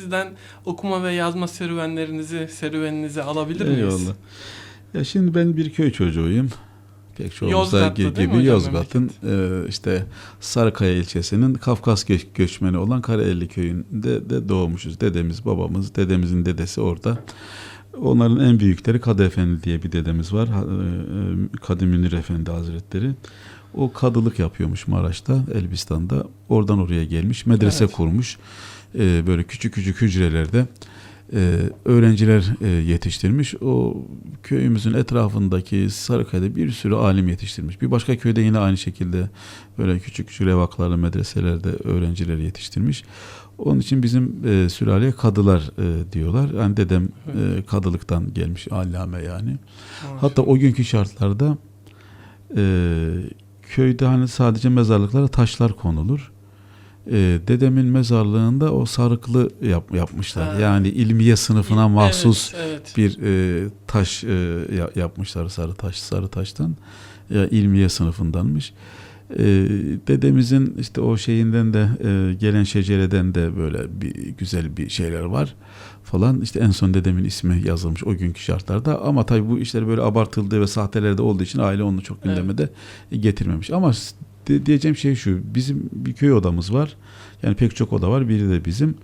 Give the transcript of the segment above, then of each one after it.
sizden okuma ve yazma serüvenlerinizi, serüveninizi alabilir miyiz? Eyvallah. Ya şimdi ben bir köy çocuğuyum. Pek çoğumuzda gibi Yozgat'ın e, işte Sarıkaya ilçesinin Kafkas gö- göçmeni olan Karaelli köyünde de doğmuşuz. Dedemiz, babamız, dedemizin dedesi orada. Onların en büyükleri Kadı Efendi diye bir dedemiz var. E, e, Kadı Münir Efendi Hazretleri. O kadılık yapıyormuş Maraş'ta, Elbistan'da. Oradan oraya gelmiş. Medrese Evet. kurmuş. E, böyle küçük küçük hücrelerde e, öğrenciler e, yetiştirmiş. O köyümüzün etrafındaki Sarıkaya'da bir sürü alim yetiştirmiş. Bir başka köyde yine aynı şekilde böyle küçük küçük revaklarla medreselerde öğrenciler yetiştirmiş. Onun için bizim e, sülaleye kadılar e, diyorlar. Yani dedem e, kadılıktan gelmiş allame yani. Hatta o günkü şartlarda e, köyde hani sadece mezarlıklara taşlar konulur. E, dedemin mezarlığında o sarıklı yap, yapmışlar. Ha. Yani ilmiye sınıfına Evet, mahsus evet. bir e, taş e, ya- yapmışlar sarı taş sarı taştan ya ilmiye sınıfındanmış. E, dedemizin işte o şeyinden de e, gelen şecereden de böyle bir güzel bir şeyler var falan. İşte en son dedemin ismi yazılmış o günkü şartlarda ama tabii bu işler böyle abartıldığı ve sahtelerde olduğu için aile onu çok gündeme de getirmemiş. Ama de- diyeceğim şey şu. Bizim bir köy odamız var. Yani pek çok oda var. Biri de bizim.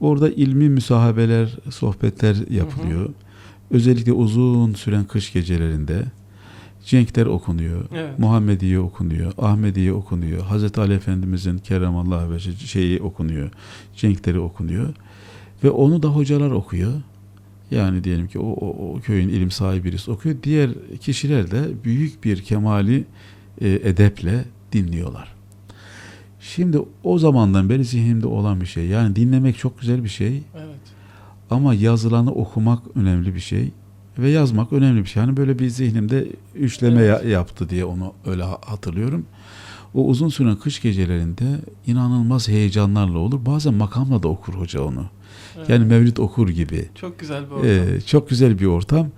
Orada ilmi müsahabeler, sohbetler yapılıyor. Özellikle uzun süren kış gecelerinde cenkler okunuyor. Evet. Muhammediye okunuyor. Ahmediye okunuyor. Hazreti Ali Efendimizin Keremallahu ve şeyi okunuyor. Cenkleri okunuyor. Ve onu da hocalar okuyor. Yani diyelim ki o, o, o köyün ilim sahibi birisi okuyor. Diğer kişiler de büyük bir kemali e, edeple dinliyorlar. Şimdi o zamandan beri zihnimde olan bir şey. Yani dinlemek çok güzel bir şey. Evet. Ama yazılanı okumak önemli bir şey ve yazmak önemli bir şey. Hani böyle bir zihnimde üçleme Evet. ya- yaptı diye onu öyle ha- hatırlıyorum. O uzun süren kış gecelerinde inanılmaz heyecanlarla olur. Bazen makamla da okur hoca onu. evet. Yani mevlid okur gibi. çok güzel bir ortam. Ee, çok güzel bir ortam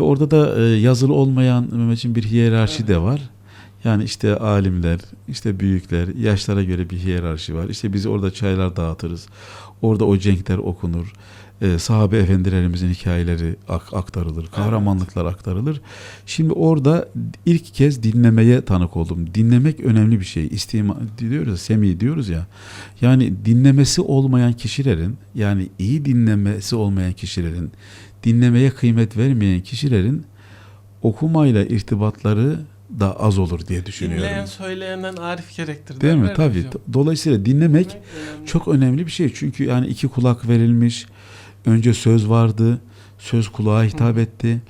ve orada da e, yazılı olmayan Mehmetciğim bir hiyerarşi Evet. de var. Yani işte alimler, işte büyükler, yaşlara göre bir hiyerarşi var. İşte biz orada çaylar dağıtırız. Orada o cenkler okunur. Ee, sahabe efendilerimizin hikayeleri ak- aktarılır. Kahramanlıklar aktarılır. Şimdi orada ilk kez dinlemeye tanık oldum. Dinlemek önemli bir şey. İstima diyoruz ya, semi diyoruz ya. Yani dinlemesi olmayan kişilerin, yani iyi dinlemesi olmayan kişilerin, dinlemeye kıymet vermeyen kişilerin okumayla irtibatları da az olur diye düşünüyorum. Dinleyen söyleyenden arif gerektir. Değil mi? Tabii. hocam. Dolayısıyla dinlemek önemli. çok önemli bir şey. Çünkü yani iki kulak verilmiş. Önce söz vardı. Söz kulağa hitap etti.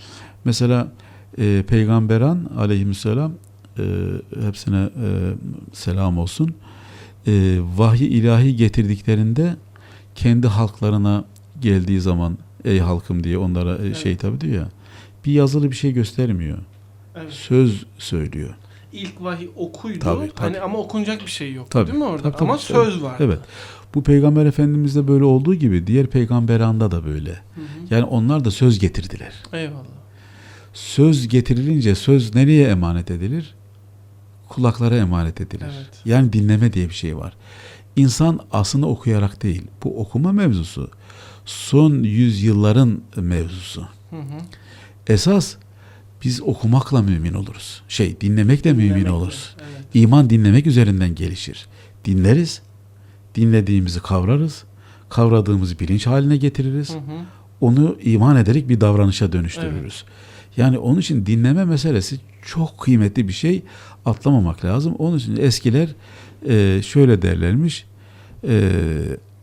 Mesela e, Peygamberan aleyhisselam e, hepsine e, selam olsun. E, vahyi ilahi getirdiklerinde kendi halklarına geldiği zaman ey halkım diye onlara e, şey Evet. tabi diyor ya. Bir yazılı bir şey göstermiyor. Evet. Söz söylüyor. İlk vahiy okuydu. Tabii, tabii. Hani ama okunacak bir şey yok. Tabii, Değil mi orada? tabii, tabii, ama tabii. söz var. Evet. Bu peygamber efendimizde böyle olduğu gibi diğer peygamberanda da böyle. Hı hı. Yani onlar da söz getirdiler. Eyvallah. Söz getirilince söz nereye emanet edilir? Kulaklara emanet edilir. Evet. Yani dinleme diye bir şey var. İnsan aslında okuyarak değil. Bu okuma mevzusu son yüzyılların mevzusu. Hı hı. Esas biz okumakla mümin oluruz. Şey dinlemekle mümin Dinlemekle, oluruz. Evet. İman dinlemek üzerinden gelişir. Dinleriz, dinlediğimizi kavrarız, kavradığımızı bilinç haline getiririz. Hı hı. Onu iman ederek bir davranışa dönüştürürüz. Yani onun için dinleme meselesi çok kıymetli bir şey. Atlamamak lazım. Onun için eskiler e, şöyle derlermiş. e,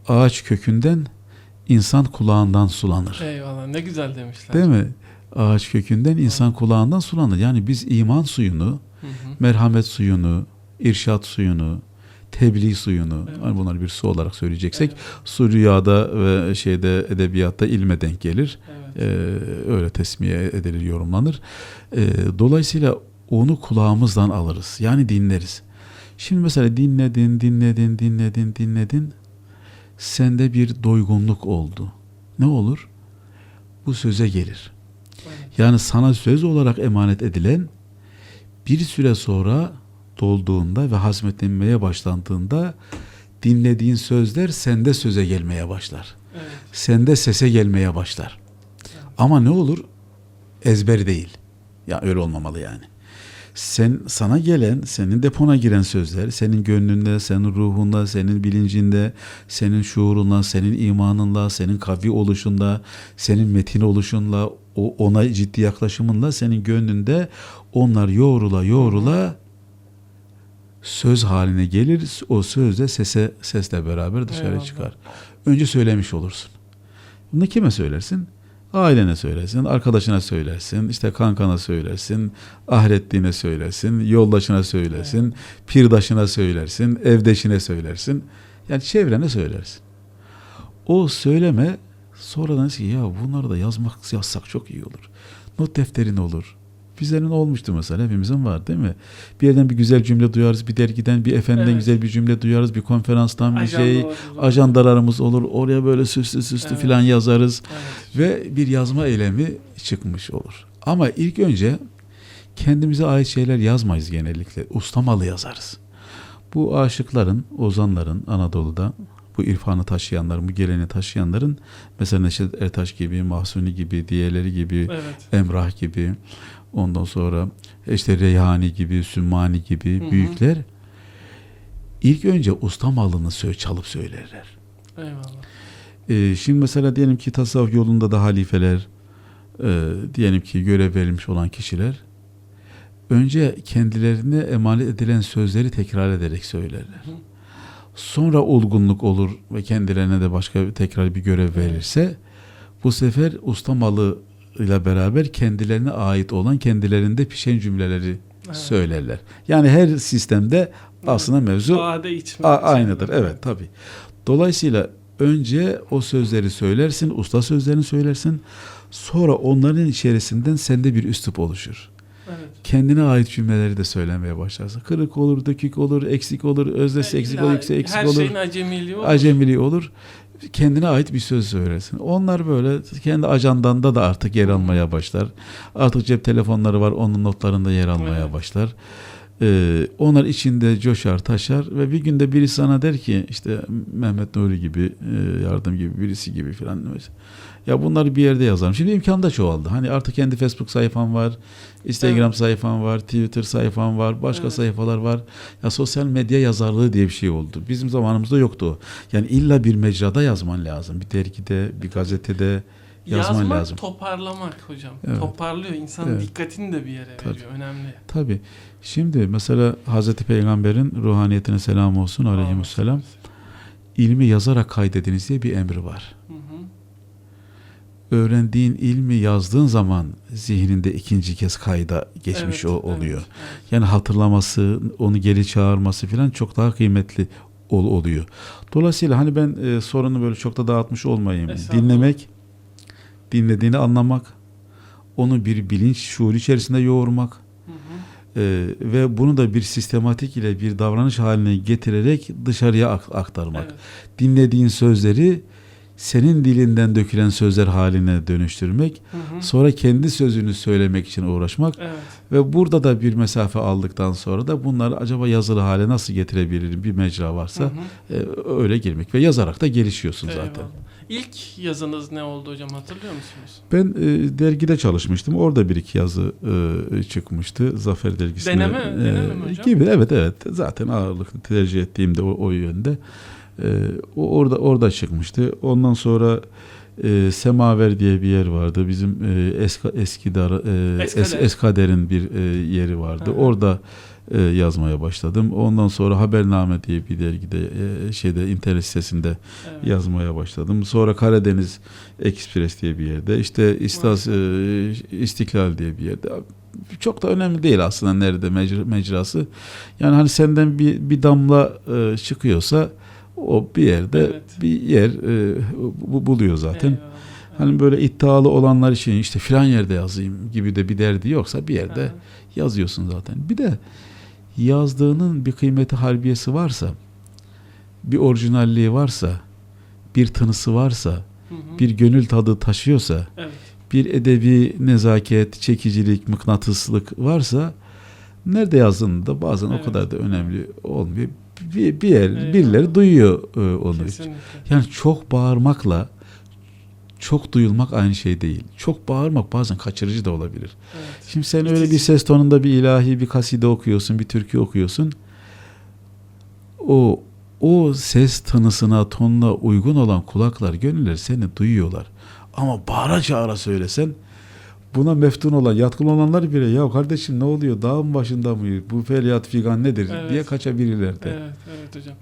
ağaç kökünden insan kulağından sulanır. Eyvallah. Ne güzel demişler. Değil mi? Ağaç kökünden insan kulağından sulanır. Yani biz iman suyunu, Hı hı. merhamet suyunu, irşat suyunu, tebliğ suyunu, Evet. hani bunları bir su olarak söyleyeceksek, Evet. su rüyada ve şeyde edebiyatta ilme denk gelir. Evet. Ee, öyle tesmiye edilir, yorumlanır. Ee, dolayısıyla onu kulağımızdan alırız. Yani dinleriz. Şimdi mesela dinledin, dinledin, dinledin, dinledin. Sende bir doygunluk oldu. Ne olur? Bu söze gelir. Evet. Yani sana söz olarak emanet edilen bir süre sonra dolduğunda ve hazmetlenmeye başlandığında dinlediğin sözler sende söze gelmeye başlar. Evet. Sende sese gelmeye başlar. Ama ne olur? Ezber değil. Ya öyle olmamalı yani. Sen sana gelen, senin depona giren sözler, senin gönlünde, senin ruhunda, senin bilincinde, senin şuurunla, senin imanınla, senin kavi oluşunla, senin metin oluşunla, o ona ciddi yaklaşımınla senin gönlünde onlar yoğrula yoğrula söz haline gelir. O söz de sese sesle beraber dışarı Eyvallah. çıkar. Önce söylemiş olursun. Bunu kime söylersin? Ailene söylersin, arkadaşına söylersin, işte kankana söylersin, ahiretliğine söylersin, yoldaşına söylersin, pirdaşına söylersin, evdeşine söylersin. Yani çevrene söylersin. O söyleme sonradan ki ya bunları da yazmak yazsak çok iyi olur. Not defterin olur. Bizlerin olmuştu mesela hepimizin var değil mi? Bir yerden bir güzel cümle duyarız, bir dergiden bir efendiden Evet. güzel bir cümle duyarız, bir konferanstan bir Ajanda şey, olur. ajandalarımız olur. Oraya böyle süslü süslü Evet. filan yazarız Evet. ve bir yazma eylemi çıkmış olur. Ama ilk önce kendimize ait şeyler yazmayız genellikle. Ustamalı yazarız. Bu aşıkların, ozanların Anadolu'da bu irfanı taşıyanların, bu geleni taşıyanların mesela Neşet Ertaş gibi, Mahsuni gibi, diğerleri gibi, Evet. Emrah gibi, ondan sonra işte Reyhani gibi, Sümmani gibi Hı hı. büyükler ilk önce ustamalını söyle, çalıp söylerler. Eyvallah. Ee, şimdi mesela diyelim ki tasavvuf yolunda da halifeler, e, diyelim ki görev verilmiş olan kişiler, önce kendilerine emanet edilen sözleri tekrar ederek söylerler. Hı. Sonra olgunluk olur ve kendilerine de başka bir- tekrar bir görev verilirse, bu sefer ustamalı ile beraber kendilerine ait olan kendilerinde pişen cümleleri Evet. söylerler. Yani her sistemde aslında mevzu içme. A- aynıdır. Evet tabi. Dolayısıyla önce o sözleri söylersin, usta sözlerini söylersin. Sonra onların içerisinden sende bir üslup oluşur. Evet. Kendine ait cümleleri de söylemeye başlarsın. Kırık olur, dökük olur, eksik olur, öznesi eksik İlla olur, eksik, eksik Her olur, şeyin acemiliği olur. acemiliği olur. Kendine ait bir söz söylersin. Onlar böyle kendi ajandanda da artık yer almaya başlar. Artık cep telefonları var, onun notlarında yer almaya Evet. başlar. Ee, onlar içinde coşar, taşar ve bir günde biri sana der ki işte Mehmet Nuri gibi, e, yardım gibi birisi gibi filan. Ya bunları bir yerde yazarım. Şimdi imkan da çoğaldı. Hani artık kendi Facebook sayfam var, Instagram Evet. sayfam var, Twitter sayfam var, başka Evet. sayfalar var. Ya sosyal medya yazarlığı diye bir şey oldu. Bizim zamanımızda yoktu o. Yani illa bir mecrada yazman lazım. Bir dergide, bir gazetede yazman Yazmak, lazım. toparlamak hocam. Evet. Toparlıyor. İnsanın Evet. dikkatini de bir yere Tabii. veriyor. Önemli. Tabii. Şimdi mesela Hazreti Peygamber'in ruhaniyetine selam olsun aleyhisselam. ilmi yazarak kaydediniz diye bir emri var. Hı hı. Öğrendiğin ilmi yazdığın zaman zihninde ikinci kez kayda geçmiş Evet, o oluyor. evet, evet. Yani hatırlaması, onu geri çağırması falan çok daha kıymetli ol, oluyor. Dolayısıyla hani ben e, sorunu böyle çok da dağıtmış olmayayım. Dinlemek, dinlediğini anlamak, onu bir bilinç şuur içerisinde yoğurmak Hı hı. e, ve bunu da bir sistematik ile bir davranış haline getirerek dışarıya ak- aktarmak. Evet. Dinlediğin sözleri senin dilinden dökülen sözler haline dönüştürmek, Hı hı. sonra kendi sözünü söylemek için uğraşmak Evet. ve burada da bir mesafe aldıktan sonra da bunları acaba yazılı hale nasıl getirebilirim bir mecra varsa Hı hı. e, öyle girmek ve yazarak da gelişiyorsun zaten. İlk yazınız ne oldu hocam hatırlıyor musunuz? Ben e, dergide çalışmıştım. Orada bir iki yazı e, çıkmıştı. Zafer dergisinde. Deneme- e, deneme mi hocam? Gibi evet evet. Zaten ağırlıklı tercih ettiğim de o, o yönde. E, o orada orada çıkmıştı. Ondan sonra e, Semaver diye bir yer vardı. Bizim e, eski Eskidar e, es, Eskader. Eskader'in bir e, yeri vardı. Hı. Orada e, yazmaya başladım. Ondan sonra Habername diye bir dergide e, şeyde internet sitesinde Evet. yazmaya başladım. Sonra Karadeniz Ekspres diye bir yerde, işte İstas e, İstiklal diye bir yerde. Çok da önemli değil aslında nerede mecra- mecrası. Yani hani senden bir bir damla e, çıkıyorsa o bir yerde Evet. bir yer e, bu buluyor zaten. Eyvallah. Hani böyle iddialı olanlar için işte filan yerde yazayım gibi de bir derdi yoksa bir yerde Evet. yazıyorsun zaten. Bir de yazdığının bir kıymeti harbiyesi varsa, bir orijinalliği varsa, bir tınısı varsa, Hı hı. bir gönül tadı taşıyorsa, Evet. bir edebi nezaket, çekicilik, mıknatıslık varsa nerede yazdığında da bazen Evet. o kadar da önemli olmuyor. Bir, bir yer, Eyvallah. birileri duyuyor e, onu. Kesinlikle. Yani çok bağırmakla, çok duyulmak aynı şey değil. Çok bağırmak bazen kaçırıcı da olabilir. Evet. Şimdi sen öyle bir ses tonunda bir ilahi bir kaside okuyorsun, bir türkü okuyorsun. O o ses tınısına, tonuna uygun olan kulaklar, gönüller seni duyuyorlar. Ama bağıra çağıra söylesen buna meftun olan, yatkın olanlar bile ya kardeşim ne oluyor dağın başında mı bu feryat figan nedir Evet. diye kaçabilirler de. Evet, evet hocam.